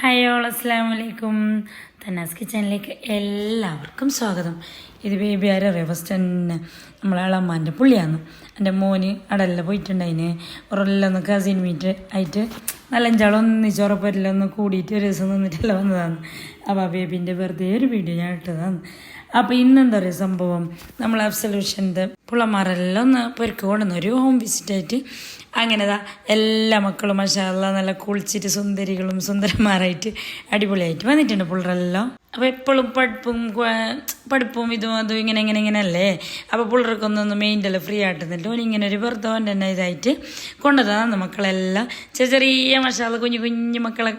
Hi all അസ്സാം വലൈക്കും തന്നാസ് കിച്ചണിലേക്ക് എല്ലാവർക്കും സ്വാഗതം. ഇത് ബേബി ആരറിയോ ഫസ്റ്റ് തന്നെ. നമ്മളെ അമ്മാന്റെ പുള്ളിയാണ്. എന്റെ മോന് അടല്ല പോയിട്ടുണ്ടായിന്. ഒരെല്ലാം കസിൻ മീറ്റ് ആയിട്ട് നാലഞ്ചാളും ഒന്നിച്ച് ഉറപ്പെല്ലാം ഒന്ന് കൂടിയിട്ട് ഒരു ദിവസം നിന്നിട്ടല്ല വന്നതാണ്. അപ്പോൾ ആ ബേബീന്റെ വെറുതെ ഒരു വീഡിയോ ഞാൻ ഇട്ടതാണ്. അപ്പോൾ ഇന്നെന്താ പറയുക സംഭവം? നമ്മൾ അബ്സല്യൂഷന്റെ പുള്ളമാരെല്ലാം ഒന്ന് പൊരുക്ക് ഒരു ഹോം വിസിറ്റായിട്ട് അങ്ങനെതാ. എല്ലാ മക്കളും മഷാല്ല നല്ല കുളിച്ചിട്ട് സുന്ദരികളും സുന്ദരന്മാരായിട്ട് അടിപൊളിയായിട്ട് വന്നിട്ടുണ്ട് പിള്ളേരെല്ലാം. അപ്പോൾ എപ്പോഴും പഠിപ്പും പഠിപ്പും ഇതും അതും ഇങ്ങനെ ഇങ്ങനെ ഇങ്ങനെ അല്ലേ അപ്പോൾ പിള്ളേർക്കൊന്നൊന്ന് മെയിന്റെല്ലാം ഫ്രീ ആയിട്ട് നിന്നിട്ട് ഓൻ ഇങ്ങനെ ഒരു വെറുതെ ഓന്റെ തന്നെ ഇതായിട്ട് കൊണ്ടുതന്നു മക്കളെല്ലാം. ചെറിയ ചെറിയ മഷാല കുഞ്ഞു കുഞ്ഞു മക്കളെ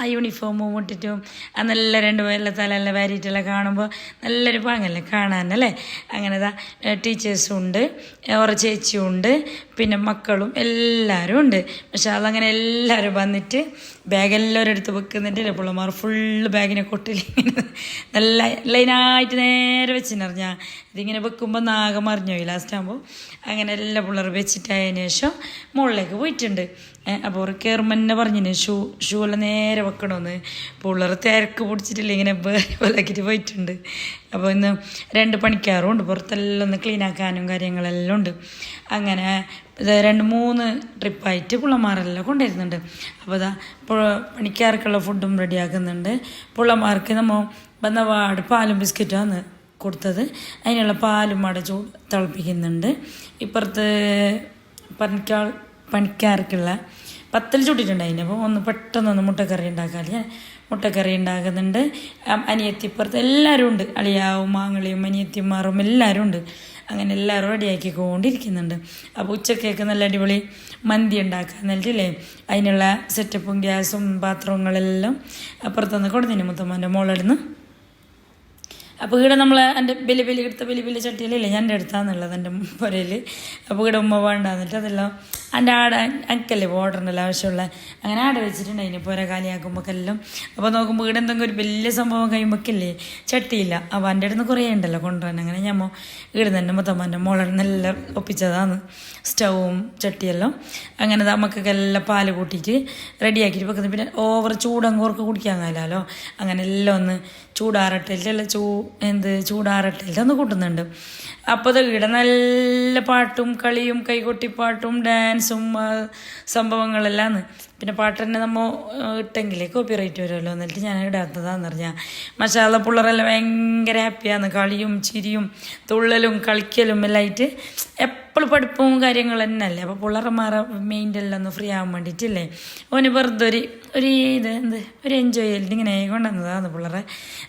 ആ യൂണിഫോമും ഇട്ടിട്ടും ആ നല്ല രണ്ട് പേരെല്ലാം തലെല്ലാം വാരിയിട്ടെല്ലാം കാണുമ്പോൾ നല്ലൊരു പാങ്ങല്ലേ കാണാനല്ലേ അങ്ങനെതാ ടീച്ചേഴ്സും ഉണ്ട് ഓറ ചേച്ചിയും ഉണ്ട് പിന്നെ മക്കളും എല്ലാവരും ഉണ്ട്. പക്ഷെ അതങ്ങനെ എല്ലാവരും വന്നിട്ട് ബാഗ് എല്ലാവരും എടുത്ത് വെക്കുന്നുണ്ട്. പിള്ളമാർ ഫുള്ള് ബാഗിനെ കൊട്ടിൽ ഇങ്ങനെ നല്ല ലൈനായിട്ട് നേരെ വെച്ചിനറിഞ്ഞാൽ ഇതിങ്ങനെ വെക്കുമ്പോൾ നാഗം അറിഞ്ഞോയി ലാസ്റ്റ് ആകുമ്പോൾ അങ്ങനെ എല്ലാ പിള്ളേർ വെച്ചിട്ടായതിനു ശേഷം മുകളിലേക്ക് പോയിട്ടുണ്ട്. അപ്പോൾ ഒരു കയറുമെന്നെ പറഞ്ഞിന് ഷൂ ഷൂ എല്ലാം നേരെ വെക്കണമെന്ന് പിള്ളേർ തിരക്ക് പിടിച്ചിട്ടില്ല ഇങ്ങനെ പോലാക്കിയിട്ട് പോയിട്ടുണ്ട്. അപ്പോൾ ഇന്ന് രണ്ട് പണിക്കാറും ഉണ്ട് പുറത്തെല്ലാം ഒന്ന് ക്ലീൻ ആക്കാനും കാര്യങ്ങളെല്ലാം ഉണ്ട്. അങ്ങനെ രണ്ട് മൂന്ന് ട്രിപ്പായിട്ട് പുള്ളമാരെല്ലാം കൊണ്ടുവരുന്നുണ്ട്. അപ്പോൾ ഇതാ പണിക്കാർക്കുള്ള ഫുഡും റെഡിയാക്കുന്നുണ്ട്. പുള്ളമാർക്ക് നമ്മൾ വന്ന പാട് പാലും ബിസ്ക്കറ്റുമാണ് കൊടുത്തത്. അതിനുള്ള പാലും അടച്ചു തിളപ്പിക്കുന്നുണ്ട്. ഇപ്പുറത്ത് പണിക്കാർ പണിക്കാർക്കുള്ള പത്തൽ ചുട്ടിട്ടുണ്ട് അതിന് അപ്പോൾ ഒന്ന് പെട്ടെന്നൊന്ന് മുട്ടക്കറി ഉണ്ടാക്കാൻ മുട്ടക്കറി ഉണ്ടാക്കുന്നുണ്ട്. അനിയത്തിപ്പുറത്ത് എല്ലാവരും ഉണ്ട്. അളിയാവും മാങ്ങളിയും അനിയത്തിമാറും എല്ലാവരും ഉണ്ട്. അങ്ങനെ എല്ലാവരും റെഡിയാക്കിക്കൊണ്ടിരിക്കുന്നുണ്ട് അപ്പോൾ ഉച്ചക്കേക്ക് നല്ല അടിപൊളി മന്തി ഉണ്ടാക്കാൻ എന്നിട്ടില്ലേ അതിനുള്ള സെറ്റപ്പും ഗ്യാസും പാത്രങ്ങളെല്ലാം അപ്പുറത്തുനിന്ന് കൊടുത്തിന് മുത്തമ്മന്റെ മോളെടുന്ന് അപ്പോൾ ഇവിടെ നമ്മൾ എന്റെ ബലി ബലി എടുത്ത ബലി ബലി ചട്ടിയിലില്ല ഞാൻ എന്റെ അടുത്താന്നുള്ളത് എന്റെ പുരയിൽ അപ്പോൾ ഇവിടെ ഉമ്മ വേണ്ടാന്നിട്ട് അതെല്ലാം എന്റെ ആടെ എനിക്കല്ലേ ഓർഡറിന്റെ ആവശ്യമുള്ള. അങ്ങനെ ആടെ വെച്ചിട്ടുണ്ട് അതിന് പുര കാലിയാക്കുമ്പോഴെല്ലാം അപ്പോൾ നോക്കുമ്പോൾ ഇവിടെ എന്തെങ്കിലും ഒരു വലിയ സംഭവം കഴിയുമ്പോഴേക്കല്ലേ ചട്ടിയില്ല. അപ്പോൾ എന്റെ അടുത്ത് കുറേ ഉണ്ടല്ലോ കൊണ്ടുവരാൻ. അങ്ങനെ ഞാൻ ഇവിടെ തന്നെ എന്റെ മോളെ നല്ല ഒപ്പിച്ചതാണ്. സ്റ്റൗവും ചട്ടിയെല്ലാം. അങ്ങനെ നമുക്കൊക്കെ എല്ലാം പാൽ കൂട്ടിയിട്ട് റെഡിയാക്കിയിട്ട് വെക്കുന്നത് പിന്നെ ഓവർ ചൂടങ്ങോർക്ക് കുടിക്കാൻ കാലാലോ അങ്ങനെ എല്ലാം ഒന്ന് ചൂടാറട്ടില്ല ചൂ എന്ത് ചൂടാറട്ടില്ല ഒന്ന് കൂട്ടുന്നുണ്ട് അപ്പോൾ ഇവിടെ നല്ല പാട്ടും കളിയും കൈകൊട്ടിപ്പാട്ടും ഡാൻസും ആ, സംഭവങ്ങളെല്ലാന്ന്. പിന്നെ പാട്ട് തന്നെ നമ്മൾ ഇട്ടെങ്കിലേ കോപ്പി റൈറ്റ് വരുമല്ലോ എന്നിട്ട് ഞാൻ ഇടാത്തതാന്ന് പറഞ്ഞാൽ മസാല പിള്ളേരെല്ലാം ഭയങ്കര ഹാപ്പിയാണ് കളിയും ചിരിയും തുള്ളലും കളിക്കലും എല്ലാം ആയിട്ട് എപ്പോഴും പഠിപ്പും കാര്യങ്ങൾ തന്നെയല്ലേ? അപ്പോൾ പിള്ളേർമാരെ മെയിന്റെ ഒന്ന് ഫ്രീ ആവാൻ വേണ്ടിയിട്ടില്ലേ? ഓന് വെറുതെ ഒരു ഒരു ഇത് എന്ത് ഒരു എൻജോയ് ചെയ്തിട്ട് ഇങ്ങനെ കൊണ്ടുവന്നതാണ് പിള്ളേരെ.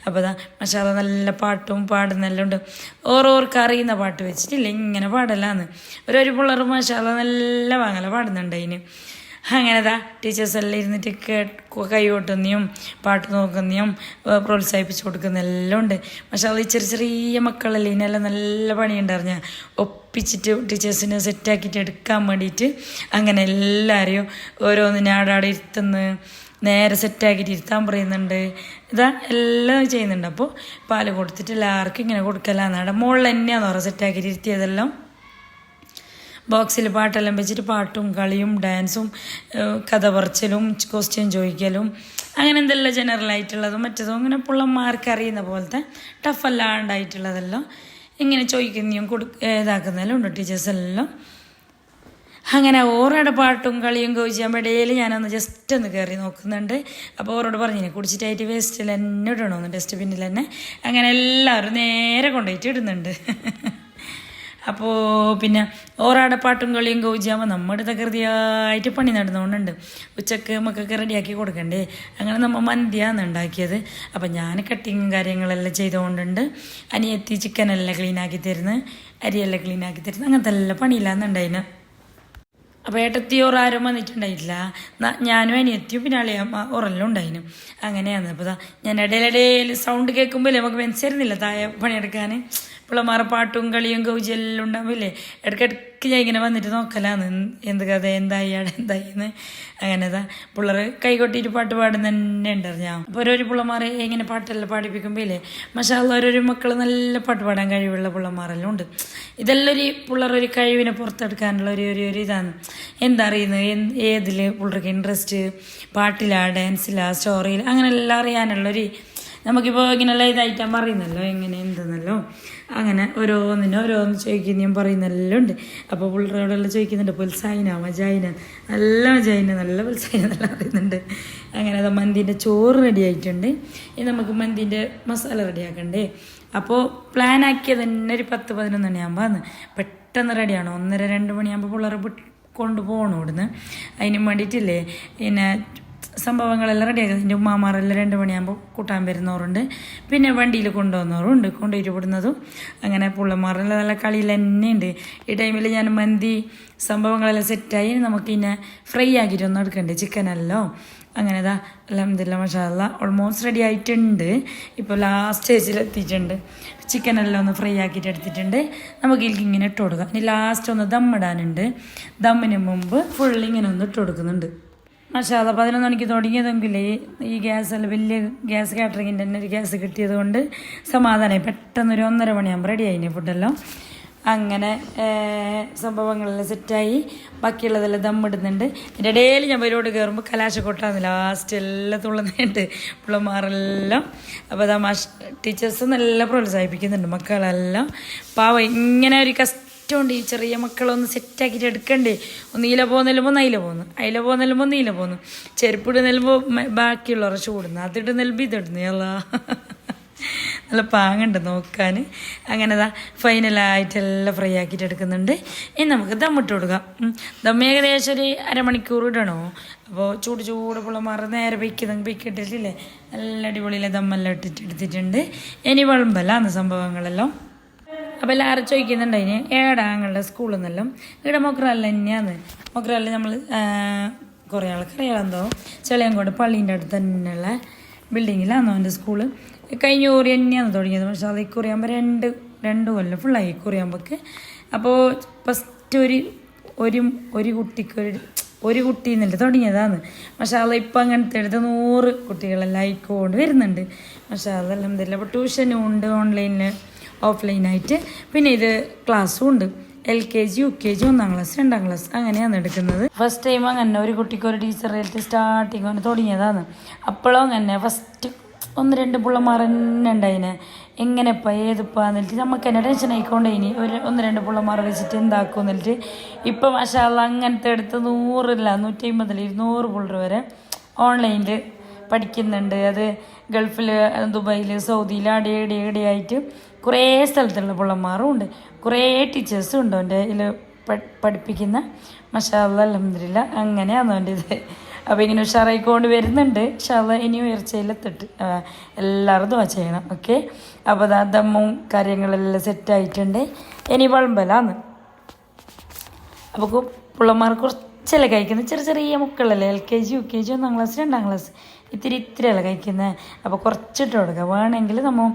അപ്പോൾ അതാ മസാല നല്ല പാട്ടും പാടുന്നെല്ലാം ഉണ്ട്. ഓരോർക്ക് അറിയുന്ന പാട്ട് വെച്ചിട്ടില്ല? ഇങ്ങനെ പാടലാന്ന്. ഒരു ഒരു പിള്ളേർ മസാല നല്ല വാങ്ങല പാടുന്നുണ്ട് അതിന് അങ്ങനെതാ. ടീച്ചേഴ്സ് എല്ലാം ഇരുന്നിട്ട് കേ കൊട്ടുന്നതും പാട്ട് നോക്കുന്നതും പ്രോത്സാഹിപ്പിച്ച് കൊടുക്കുന്ന എല്ലാം ഉണ്ട്. പക്ഷെ അത് ചെറിയ ചെറിയ മക്കളല്ലേ ഇതിനെല്ലാം നല്ല പണിയുണ്ടറിഞ്ഞ ഒപ്പിച്ചിട്ട് ടീച്ചേഴ്സിനെ സെറ്റാക്കിയിട്ട് എടുക്കാൻ വേണ്ടിയിട്ട് അങ്ങനെ എല്ലാവരെയും ഓരോന്നിനെ ആടാടെ ഇരുത്തുന്നു നേരെ സെറ്റാക്കിയിട്ട് ഇരുത്താൻ പറയുന്നുണ്ട്. ഇതാ എല്ലാം ചെയ്യുന്നുണ്ട്. അപ്പോൾ പാൽ കൊടുത്തിട്ട് എല്ലാവർക്കും ഇങ്ങനെ കൊടുക്കലാന്നാടെ മുകളിൽ തന്നെയാണെന്ന് പറയാം സെറ്റാക്കിയിട്ട് ഇരുത്തിയതെല്ലാം. ബോക്സിൽ പാട്ടെല്ലാം വെച്ചിട്ട് പാട്ടും കളിയും ഡാൻസും കഥ പറച്ചിലും ക്വസ്റ്റ്യൻ ചോദിക്കലും അങ്ങനെ എന്തെല്ലാം ജനറൽ ആയിട്ടുള്ളതും മറ്റതും അങ്ങനെ പിള്ളമാർക്ക് അറിയുന്ന പോലത്തെ ടഫല്ലാണ്ടായിട്ടുള്ളതെല്ലാം ഇങ്ങനെ ചോദിക്കുന്നതും കൊടു ഇതാക്കുന്നതെല്ലാം ഉണ്ട് ടീച്ചേഴ്സ് എല്ലാം. അങ്ങനെ ഓരോടെ പാട്ടും കളിയും ചോദിച്ചാൽ ഇടയിൽ ഞാനൊന്ന് ജസ്റ്റ് ഒന്ന് കയറി നോക്കുന്നുണ്ട്. അപ്പോൾ ഓരോട് പറഞ്ഞു കുടിച്ചിട്ടായിട്ട് വേസ്റ്റിൽ തന്നെ ഇടണമെന്ന് ഡസ്റ്റ്ബിന്നിൽ തന്നെ. അങ്ങനെ എല്ലാവരും നേരെ കൊണ്ടുപോയിട്ട് ഇടുന്നുണ്ട്. അപ്പോൾ പിന്നെ ഓറാടെ പാട്ടും കളിയും കൗജിയാകുമ്പോൾ നമ്മുടെ തകൃതിയായിട്ട് പണി നടന്നുകൊണ്ടുണ്ട്. ഉച്ചയ്ക്ക് മക്കൾക്ക് റെഡിയാക്കി കൊടുക്കണ്ടേ? അങ്ങനെ നമ്മൾ മന്തിയാണ് ഉണ്ടാക്കിയത്. അപ്പം ഞാൻ കട്ടിങ്ങും കാര്യങ്ങളെല്ലാം ചെയ്തുകൊണ്ടുണ്ട്. അനിയത്തി ചിക്കനെല്ലാം ക്ലീനാക്കി തരുന്നു. അരിയെല്ലാം ക്ലീനാക്കി തരുന്നു. അങ്ങനത്തെ എല്ലാം പണിയില്ലാന്നുണ്ടായിന് അപ്പോൾ ഏട്ടത്തി ഓറാരും വന്നിട്ടുണ്ടായിട്ടില്ല. ഞാനും അനിയത്തിയും പിന്നെ അളിയമ്മ ഉറല്ലോ ഉണ്ടായിനും. അങ്ങനെയാണ്. അപ്പോൾ ഞാൻ ഇടയിലിടയിൽ സൗണ്ട് കേൾക്കുമ്പോൾ നമുക്ക് മനസ്സിലായിരുന്നില്ല താഴെ പണിയെടുക്കാൻ പിള്ളമാരെ പാട്ടും കളിയും കൗജി എല്ലാം ഉണ്ടാവില്ലേ ഇടയ്ക്കിടയ്ക്ക് ഞാൻ ഇങ്ങനെ വന്നിട്ട് നോക്കലാന്ന്. എന്ത് കഥ? എന്തായി? അവിടെ എന്തായി എന്ന് അങ്ങനെതാ പിള്ളേർ കൈകൊട്ടിയിട്ട് പാട്ട് പാടുന്ന തന്നെ ഉണ്ടായിരുന്നു ഞാൻ. അപ്പോൾ ഓരോരു പിള്ളമാരെ ഇങ്ങനെ പാട്ടെല്ലാം പാടിപ്പിക്കുമ്പോഴേ മഷാല്ല ഓരോരോ മക്കൾ നല്ല പാട്ട് പാടാൻ കഴിവുള്ള പിള്ളമാരെല്ലാം ഉണ്ട്. ഇതെല്ലാം ഒരു പിള്ളേർ ഒരു കഴിവിനെ പുറത്തെടുക്കാനുള്ള ഒരു ഒരു ഒരു ഇതാണ്. എന്താ അറിയുന്നത് ഏതിൽ പിള്ളേർക്ക് ഇൻട്രസ്റ്റ് പാട്ടിലാ ഡാൻസിലാ സ്റ്റോറിയിൽ അങ്ങനെ എല്ലാം അറിയാനുള്ളൊരു നമുക്കിപ്പോൾ ഇങ്ങനെയുള്ള ഇതായിട്ട് പറയുന്നല്ലോ എങ്ങനെ എന്തെന്നല്ലോ. അങ്ങനെ ഓരോന്നിനും ഓരോന്ന് ചോദിക്കുന്ന ഞാൻ പറയുന്നെല്ലാം ഉണ്ട്. അപ്പോൾ പിള്ളേരോടെല്ലാം ചോദിക്കുന്നുണ്ട് പുൽസായിന മജായിന. നല്ല മജായിന നല്ല പുൽസായിന എന്നെല്ലാം പറയുന്നുണ്ട്. അങ്ങനെ അത് മന്തിന്റെ ചോറ് റെഡി ആയിട്ടുണ്ട്. ഇനി നമുക്ക് മന്തിന്റെ മസാല റെഡിയാക്കണ്ടേ അപ്പോൾ പ്ലാൻ ആക്കിയത് തന്നെ ഒരു പത്ത് പതിനൊന്ന് മണിയാകുമ്പോൾ വന്ന്. പെട്ടെന്ന് റെഡിയാണ് ഒന്നര രണ്ട് മണിയാകുമ്പോൾ പിള്ളേർ കൊണ്ടുപോകണം ഇവിടുന്ന് അതിന് വേണ്ടിയിട്ടില്ലേ പിന്നെ സംഭവങ്ങളെല്ലാം റെഡിയാക്കുന്നത് എന്റെ ഉമ്മാമാരെല്ലാം രണ്ട് മണിയാകുമ്പോൾ കൂട്ടാൻ വരുന്നവരുണ്ട്. പിന്നെ വണ്ടിയിൽ കൊണ്ടുവന്നവരുണ്ട്. കൊണ്ടുപോയിട്ട് അങ്ങനെ പുള്ളമാരെല്ലാം നല്ല കളിയിൽ തന്നെ ഉണ്ട്. ഈ ടൈമിൽ ഞാൻ മന്തി സംഭവങ്ങളെല്ലാം സെറ്റായി നമുക്ക് ഇന്നെ ഫ്രൈ ആക്കിയിട്ടൊന്നും എടുക്കണ്ടേ? ചിക്കനല്ലോ അങ്ങനെ ഇതാ അലഹമ്മദില്ല മഷാല്ല ഓൾമോസ്റ്റ് റെഡി ആയിട്ടുണ്ട്. ഇപ്പോൾ ലാസ്റ്റ് സ്റ്റേജിൽ എത്തിയിട്ടുണ്ട്. ചിക്കനെല്ലാം ഒന്ന് ഫ്രൈ ആക്കിയിട്ട് എടുത്തിട്ടുണ്ട്. നമുക്ക് ഇതിലേക്ക് ഇങ്ങനെ ഇട്ട് കൊടുക്കാം. ഇനി ലാസ്റ്റ് ഒന്ന് ദമ്മിടാനുണ്ട് ദമ്മിന് മുമ്പ് ഫുള്ളിങ്ങനെ ഒന്ന് ഇട്ട് കൊടുക്കുന്നുണ്ട്. മഷാല പതിനൊന്ന് മണിക്ക് തുടങ്ങിയതെങ്കിൽ ഈ ഗ്യാസെല്ലാം വലിയ ഗ്യാസ് കാറ്ററിങ്ങിന്റെ തന്നെ ഒരു ഗ്യാസ് കിട്ടിയത് കൊണ്ട് സമാധാനമായി പെട്ടെന്നൊരു ഒന്നര മണിയാകുമ്പോൾ റെഡി ആയിന് ഫുഡെല്ലാം അങ്ങനെ സംഭവങ്ങളെല്ലാം സെറ്റായി ബാക്കിയുള്ളതെല്ലാം ദമ്മിടുന്നുണ്ട് എന്റെ ഇടയിൽ ഞാൻ പരിപാടി കയറുമ്പോൾ കലാശക്കൊട്ടാന്ന് ലാസ്റ്റ് എല്ലാം തുള്ളുന്നുണ്ട്. പിള്ളമാരെല്ലാം. അപ്പോൾ അതാ മാഷ് ടീച്ചേഴ്സ് നല്ല പ്രോത്സാഹിപ്പിക്കുന്നുണ്ട് മക്കളെല്ലാം. പാവം ഇങ്ങനെ ഒരു കഷ്ട ഇഷ്ടമുണ്ട് ഈ ചെറിയ മക്കളൊന്ന് സെറ്റാക്കിയിട്ട് എടുക്കണ്ടേ. ഒന്ന് ഇല പോകുന്നല്ലുമ്പോൾ നൈല പോകുന്നു അയില പോകുന്നല്ലുമ്പോൾ നീല പോകുന്നു ചെരുപ്പിട് നെല്ലുമ്പോൾ ബാക്കിയുള്ളവരെ ചൂടുന്നു അതിട്ട് നെൽബി ഇതിടുന്നു അല്ലാ നല്ല പാങ്ങുണ്ട് നോക്കാൻ അങ്ങനെ ദാ ഫൈനലായിട്ടെല്ലാം ഫ്രൈ ആക്കിയിട്ട് എടുക്കുന്നുണ്ട്. ഇനി നമുക്ക് ദമ്മിട്ട് കൊടുക്കാം. ദമ്മ ഏകദേശം ഒരു അരമണിക്കൂർ ഇടണോ? അപ്പോൾ ചൂട് ചൂട് പുള്ളമാർ നേരെ വെക്കുന്ന വെക്കിട്ടിട്ടില്ലേ നല്ല അടിപൊളിയിലെ ദമ്മെല്ലാം ഇട്ടിട്ട് എടുത്തിട്ടുണ്ട്. ഇനി വിളമ്പല്ല അന്ന് സംഭവങ്ങളെല്ലാം. അപ്പോൾ എല്ലാവരും ചോദിക്കുന്നുണ്ട് അതിന് ഏടാ ഞങ്ങളുടെ സ്കൂളിൽ നിന്നെല്ലാം ഇവിടെ മൊക്രാലിൽ തന്നെയാണ്. മൊക്രാലിൽ നമ്മൾ കുറേ ആൾക്കറിയാമെന്തോ ചെളിയങ്കോട് പള്ളീന്റെ അടുത്ത് തന്നെയുള്ള ബിൽഡിങ്ങിലാന്നോ എന്റെ സ്കൂൾ. കഴിഞ്ഞ ഊറി തന്നെയാണ് തുടങ്ങിയത്. പക്ഷേ അത് ഇക്കുറിയാകുമ്പോൾ രണ്ട് രണ്ട് കൊല്ലം ഫുള്ളായി ഇക്കുറിയാകുമ്പോൾക്ക് അപ്പോൾ ഫസ്റ്റ് ഒരു ഒരു ഒരു കുട്ടിക്ക് ഒരു ഒരു കുട്ടി എന്നല്ലേ തുടങ്ങിയതാണ്. അത് ഇപ്പം അങ്ങനത്തെ എടുത്ത് നൂറ് കുട്ടികളെല്ലാം ആയിക്കോണ്ട് വരുന്നുണ്ട്. പക്ഷേ അതെല്ലാം എന്തില്ല അപ്പോൾ ട്യൂഷനും ഉണ്ട് ഓൺലൈനിൽ ഓഫ്ലൈനായിട്ട് പിന്നെ ഇത് ക്ലാസ്സും ഉണ്ട്. L K G U K G ഒന്നാം ക്ലാസ് രണ്ടാം ക്ലാസ് അങ്ങനെയാണ് എടുക്കുന്നത്. ഫസ്റ്റ് ടൈം അങ്ങനെ ഒരു കുട്ടിക്ക് ഒരു ടീച്ചറായിട്ട് സ്റ്റാർട്ടിങ് അങ്ങനെ തുടങ്ങിയതാണ്. അപ്പോഴും അങ്ങനെ ഫസ്റ്റ് ഒന്ന് രണ്ട് പിള്ളമാർ തന്നെ ഉണ്ടായിന് എങ്ങനെപ്പാ ഏതിപ്പാ എന്നിട്ട് നമുക്ക് തന്നെ ടെൻഷൻ ആയിക്കൊണ്ട് ഇനി ഒരു ഒന്ന് രണ്ട് പിള്ളമാർ വെച്ചിട്ട് എന്താക്കും എന്നിട്ട് ഇപ്പം മഷാല അങ്ങനത്തെ എടുത്ത് നൂറില്ല നൂറ്റി അമ്പതിൽ ഇരുന്നൂറ് പിള്ളേർ വരെ ഓൺലൈനിൽ പഠിക്കുന്നുണ്ട്. അത് ഗൾഫിൽ ദുബായിൽ സൗദിയിൽ അടി അടി ഇവിടെ ആയിട്ട് കുറേ സ്ഥലത്തുള്ള പിള്ളമാരും ഉണ്ട്. കുറേ ടീച്ചേഴ്സും ഉണ്ട് അവന്റെ ഇതിൽ പഠിപ്പിക്കുന്ന. മഷാല്ല അലഹമില്ല അങ്ങനെയാണ് അവന്റെ ഇത്. അപ്പോൾ ഇങ്ങനെ ഉഷാറായിക്കൊണ്ട് വരുന്നുണ്ട്. ഷാല ഇനി ഉയർച്ചയിലെത്തിട്ട്. എല്ലാവരും ദോ ചെയ്യണം. ഓക്കെ? അപ്പോൾ അത് ദമ്മും കാര്യങ്ങളെല്ലാം സെറ്റായിട്ടുണ്ട് ഇനി വളമ്പലാന്ന് അപ്പോൾ പിള്ളമാർ കുറച്ചല്ലേ കഴിക്കുന്നത് ചെറിയ ചെറിയ മക്കളല്ലേ? L K G U K G ഒന്നാം ക്ലാസ് രണ്ടാം ക്ലാസ് ഇത്തിരി ഇത്തിരിയല്ലേ കഴിക്കുന്നത് അപ്പോൾ കുറച്ചിട്ട് കൊടുക്കുക വേണമെങ്കിൽ നമ്മൾ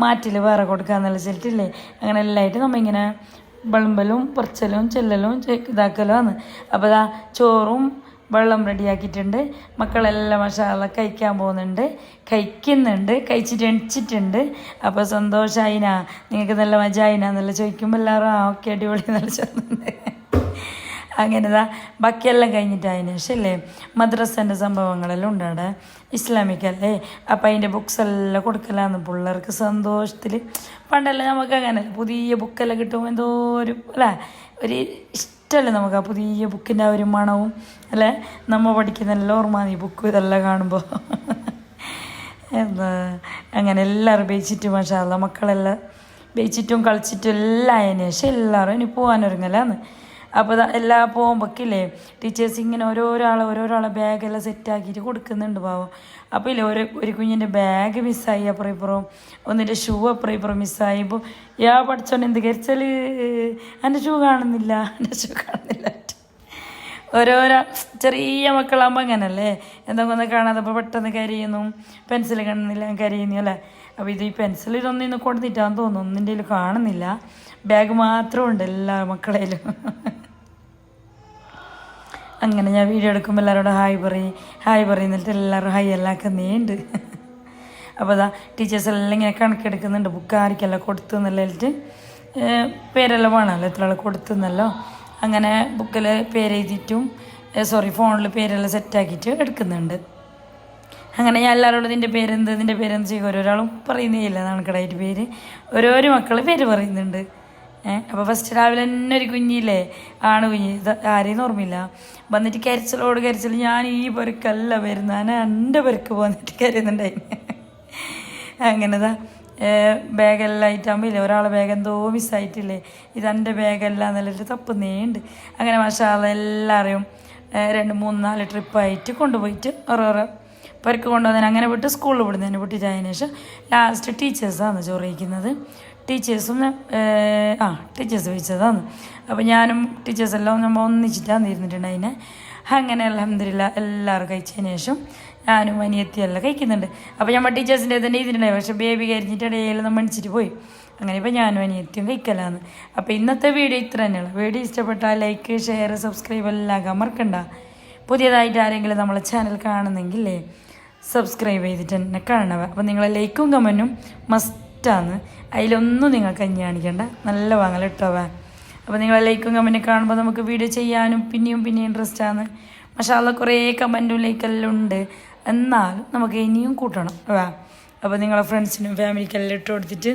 മാറ്റിൽ വേറെ കൊടുക്കാന്നുള്ള വെച്ചിട്ടില്ലേ? അങ്ങനെ എല്ലായിട്ട് നമ്മളിങ്ങനെ വിളമ്പലും പൊറച്ചലും ചെല്ലലും ഇതാക്കലുമാണ് ഇതാക്കലും അപ്പോൾ ഇതാ ചോറും വെള്ളം റെഡിയാക്കിയിട്ടുണ്ട്. മക്കളെല്ലാം മസാല കഴിക്കാൻ പോകുന്നുണ്ട്. കഴിക്കുന്നുണ്ട്. കഴിച്ചിട്ട് എണിച്ചിട്ടുണ്ട്. അപ്പോൾ സന്തോഷമായിനാ നിങ്ങൾക്ക് നല്ല മജായിന എന്നല്ല ചോദിക്കുമ്പോൾ എല്ലാവരും ആ ഓക്കെ അടിപൊളി നല്ല ചോദിക്കുന്നുണ്ട് അങ്ങനെതാ ബാക്കിയെല്ലാം കഴിഞ്ഞിട്ട് അതിന് ശേഷം അല്ലേ മദ്രസേന്റെ സംഭവങ്ങളെല്ലാം ഉണ്ട് അവിടെ. ഇസ്ലാമിക് അല്ലേ അപ്പം അതിന്റെ ബുക്സ് എല്ലാം കൊടുക്കലാന്ന് പിള്ളേർക്ക് സന്തോഷത്തിൽ പണ്ടല്ല നമുക്ക് അങ്ങനെ പുതിയ ബുക്കെല്ലാം കിട്ടും എന്തോ ഒരു അല്ലേ ഒരു ഇഷ്ടമല്ലേ നമുക്ക് ആ പുതിയ ബുക്കിന്റെ ആ ഒരു മണവും അല്ലേ? നമ്മൾ പഠിക്കുന്ന എല്ലാം ഓർമ്മ ഈ ബുക്ക് ഇതെല്ലാം കാണുമ്പോൾ എന്താ അങ്ങനെ എല്ലാവരും ബേച്ചിട്ടും മാഷാല്ല മക്കളെല്ലാം ബേച്ചിട്ടും കളിച്ചിട്ടും എല്ലാം അതിന് ശേഷം എല്ലാവരും ഇനി പോകാനൊരുങ്ങലാന്ന് അപ്പോൾ എല്ലാ പോകുമ്പോഴേക്കില്ലേ ടീച്ചേഴ്സ് ഇങ്ങനെ ഓരോരാളെ ഓരോരാളെ ബാഗെല്ലാം സെറ്റാക്കിയിട്ട് കൊടുക്കുന്നുണ്ട് പാവം. അപ്പോൾ ഇല്ലേ ഒരു ഒരു കുഞ്ഞിന്റെ ബാഗ് മിസ്സായി അപ്പുറം ഇപ്പുറം ഒന്നിന്റെ ഷൂ അപ്പുറം ഇപ്പുറം മിസ്സായി ഇപ്പോൾ യാ പഠിച്ചോണ്ട് എന്ത് കരിച്ചാൽ എന്റെ ഷൂ കാണുന്നില്ല എന്റെ ഷൂ കാണുന്നില്ല. ഓരോരോ ചെറിയ മക്കളാകുമ്പോൾ അങ്ങനല്ലേ? എന്തെങ്കിലും ഒന്ന് കാണാതെ അപ്പോൾ പെട്ടെന്ന് കരയുന്നു പെൻസിൽ കാണുന്നില്ല കരയുന്നു അല്ലേ? അപ്പോൾ ഇത് ഈ പെൻസിൽ ഇതൊന്നും ഇന്ന് കൊടുത്തിട്ടാന്ന് തോന്നുന്നു ഒന്നിന്റെ കാണുന്നില്ല. ബാഗ് മാത്രമുണ്ട് എല്ലാ മക്കളേലും. അങ്ങനെ ഞാൻ വീഡിയോ എടുക്കുമ്പോൾ എല്ലാവരോടും ഹായ് പറയും ഹായ് പറയുന്നിട്ട് എല്ലാവരും ഹായ് എല്ലാം ആക്കുന്നേണ്ട് അപ്പോൾ അതാ ടീച്ചേഴ്സ് എല്ലാം ഇങ്ങനെ കണക്കെടുക്കുന്നുണ്ട്. ബുക്ക് ആർക്കെല്ലാം കൊടുത്തു എന്നുള്ളിട്ട് പേരെല്ലാം വേണമല്ലോ? എത്ര ആൾ കൊടുത്തുന്നല്ലോ അങ്ങനെ ബുക്കിൽ പേരെഴുതിയിട്ടും സോറി ഫോണിൽ പേരെല്ലാം സെറ്റാക്കിയിട്ട് എടുക്കുന്നുണ്ട്. അങ്ങനെ ഞാൻ എല്ലാവരോടും ഇതിന്റെ പേരെന്ത് ഇതിന്റെ പേരെന്ത് ചെയ്യും? ഓരോരാളും പറയുന്നേ ഇല്ല. നാണക്കടായിട്ട് പേര്. ഓരോരോ മക്കൾ പേര് പറയുന്നുണ്ട്. അപ്പോൾ ഫസ്റ്റ് രാവിലെ തന്നെ ഒരു കുഞ്ഞില്ലേ? ആണ് കുഞ്ഞ്. ഇത് ആരെയും ഓർമ്മയില്ല. വന്നിട്ട് കരച്ചിലോട് കരച്ചിൽ ഞാൻ ഈ പെരുക്കല്ല വരുന്ന. ഞാൻ എന്റെ പെരുക്ക് പോന്നിട്ട് കരയുന്നുണ്ടായിരുന്നു അങ്ങനെതാ. ബാഗെല്ലാം ആയിട്ടാകുമ്പോൾ ഒരാളെ ബാഗ് എന്തോ മിസ്സായിട്ടില്ലേ ഇതെന്റെ ബാഗല്ല എന്നുള്ളൊരു തപ്പുന്നേണ്ട് അങ്ങനെ മഷാല എല്ലാവരെയും രണ്ട് മൂന്ന് നാല് ട്രിപ്പായിട്ട് കൊണ്ടുപോയിട്ട് ഓരോരോ പെരുക്ക് കൊണ്ടുവന്നതിന് അങ്ങനെ വിട്ട് സ്കൂളിൽ വിടുന്നതിന് വിട്ടിട്ടതിന് ശേഷം ലാസ്റ്റ് ടീച്ചേഴ്സാണ് ചോറ് കഴിക്കുന്നത്. ടീച്ചേഴ്സും ആ ടീച്ചേഴ്സ് വെച്ചതാണ് അപ്പോൾ ഞാനും ടീച്ചേഴ്സെല്ലാം നമ്മൾ ഒന്നിച്ചിട്ടാണ് ഇരുന്നിട്ടുണ്ടായിനെ അങ്ങനെ അലഹമില്ല എല്ലാവരും കഴിച്ചതിന് ശേഷം ഞാനും അനിയത്തിയെല്ലാം കഴിക്കുന്നുണ്ട്. അപ്പോൾ നമ്മൾ ടീച്ചേഴ്സിന്റെ തന്നെ ഇതിനുണ്ടായി പക്ഷേ ബേബി കരിഞ്ഞിട്ട് ഇടയിൽ നമ്മൾ മണിച്ചിട്ട് പോയി. അങ്ങനെ ഇപ്പോൾ ഞാനും അനിയത്തിയും കഴിക്കലാന്ന് അപ്പോൾ ഇന്നത്തെ വീഡിയോ ഇത്ര തന്നെയാണ്. വീഡിയോ ഇഷ്ടപ്പെട്ടാൽ ലൈക്ക് ഷെയർ സബ്സ്ക്രൈബ് എല്ലാം മറക്കണ്ട. പുതിയതായിട്ട് ആരെങ്കിലും നമ്മളെ ചാനൽ കാണുന്നെങ്കിലേ സബ്സ്ക്രൈബ് ചെയ്തിട്ട് തന്നെ കാണുക അപ്പോൾ നിങ്ങളെ ലൈക്കും കമന്റും മസ്റ്റാണ് അതിലൊന്നും നിങ്ങൾക്ക് കഞ്ഞി കാണിക്കേണ്ട നല്ല ഇട്ടോവാ അപ്പോൾ നിങ്ങളെ ലൈക്കും കമന്റും കാണുമ്പോൾ നമുക്ക് വീഡിയോ ചെയ്യാനും പിന്നെയും പിന്നെയും ഇൻട്രസ്റ്റ് ആണ് മഷാല കുറേ കമന്റും ലൈക്കെല്ലാം ഉണ്ട്. എന്നാൽ നമുക്ക് ഇനിയും കൂട്ടണം. വേ. അപ്പോൾ നിങ്ങളെ ഫ്രണ്ട്സിനും ഫാമിലിക്കെല്ലാം ഇട്ട് കൊടുത്തിട്ട്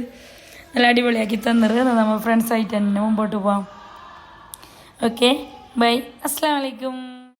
നല്ല അടിപൊളിയാക്കി തന്നിട്ട് നമ്മൾ ഫ്രണ്ട്സായിട്ട് തന്നെ മുമ്പോട്ട് പോവാം. ഓക്കെ ബൈ അസ്സാം വലൈക്കും